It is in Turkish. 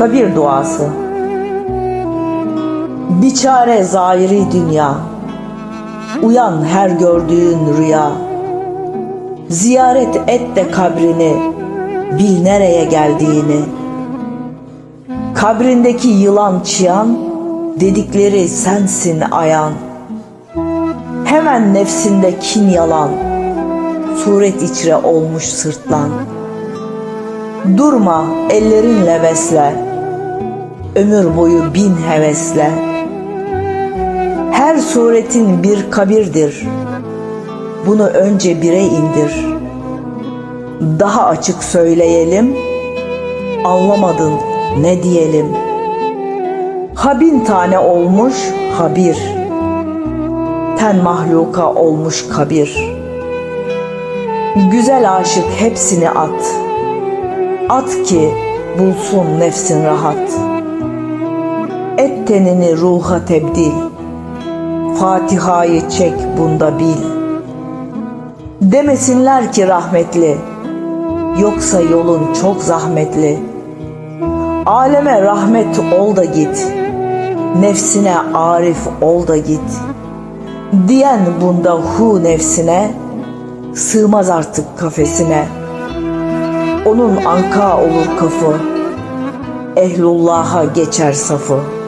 Kabir duası. Biçare zahiri dünya. Uyan her gördüğün rüya. Ziyaret et de kabrini Bil nereye geldiğini. Kabrindeki yılan çıyan Dedikleri sensin ayan. Hemen nefsinde kin yalan Suret içre olmuş sırtlan. Durma ellerinle besle Ömür boyu bin hevesle. Her suretin bir kabirdir. Bunu önce bire indir. Daha açık söyleyelim. Anlamadın ne diyelim. Ha bin tane olmuş habir Ten mahluka olmuş kabir. Güzel aşık hepsini at. At ki bulsun nefsin rahat Et tenini ruha tebdil. Fatiha'yı çek bunda bil. Demesinler ki rahmetli Yoksa yolun çok zahmetli. Aleme rahmet ol da git Nefsine arif ol da git. Diyen bunda hu nefsine Sığmaz artık kafesine. Onun anka olur kafı Ehlullah'a geçer safı